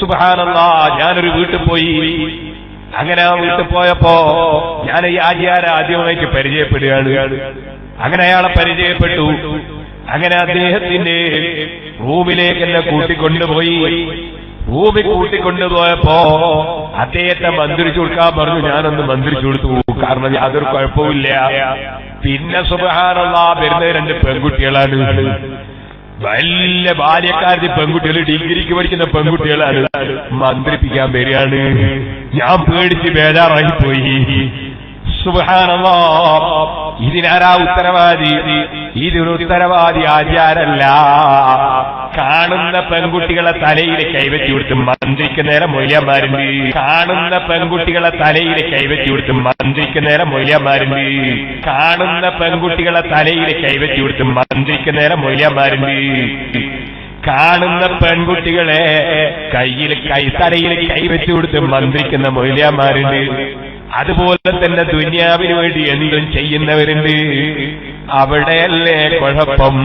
സുബാനല്ലാ ഞാനൊരു വീട്ടിൽ പോയി. അങ്ങനെ ആ വീട്ടിൽ പോയപ്പോ ഞാൻ ഈ ആചാര ആദ്യമായിട്ട് പരിചയപ്പെടുകയാണ്. അങ്ങനെ അയാളെ പരിചയപ്പെട്ടു. അങ്ങനെ അദ്ദേഹത്തിന്റെ റൂമിലേക്ക് എന്നെ കൂട്ടിക്കൊണ്ടുപോയി. റൂമിൽ കൂട്ടിക്കൊണ്ടുപോയപ്പോ അദ്ദേഹത്തെ മന്ത്രിച്ചു കൊടുക്കാൻ പറഞ്ഞു. ഞാനൊന്ന് മന്ത്രിച്ചു കൊടുത്തു. കാരണം യാതൊരു കുഴപ്പമില്ല പിന്നെ സുബഹാനുള്ള വരുന്ന രണ്ട് പെൺകുട്ടികളാണ്. വലിയ ബാല്യക്കാരത്തി പെൺകുട്ടികൾ ഡിഗ്രിക്ക് പഠിക്കുന്ന പെൺകുട്ടികളാണ് മന്ത്രിപ്പിക്കാൻ വരികയാണ്. ഞാൻ പേടിച്ച് ബേജാറായി പോയി. ഇതിനാരാ ഉത്തരവാദി? ഇതിനൊരു ഉത്തരവാദി ആചാരല്ല. കാണുന്ന പെൺകുട്ടികളെ തലയിൽ കൈവച്ചു കൊടുത്ത് മന്ത്രിക്ക് നേരം മൊയ്യന്മാരുണ്ട് കാണുന്ന പെൺകുട്ടികളെ തലയിൽ കൈവച്ചു കൊടുത്ത് മന്ത്രിക്ക് നേരം മൊയ്യന്മാരുണ്ട് കാണുന്ന പെൺകുട്ടികളെ തലയിൽ കൈവച്ചു കൊടുത്ത് മന്ത്രിക്ക് നേരം മൊയ്യന്മാരുണ്ട് കാണുന്ന പെൺകുട്ടികളെ കയ്യിൽ കൈ തലയിൽ കൈവച്ചു കൊടുത്ത് മന്ത്രിക്കുന്ന മൊയ്യന്മാരുണ്ട് അതുപോലെ തന്നെ ദുനിയാവിന് വേണ്ടി എന്തും ചെയ്യുന്നവരുണ്ട്. അവിടെയല്ലേ കുഴപ്പം?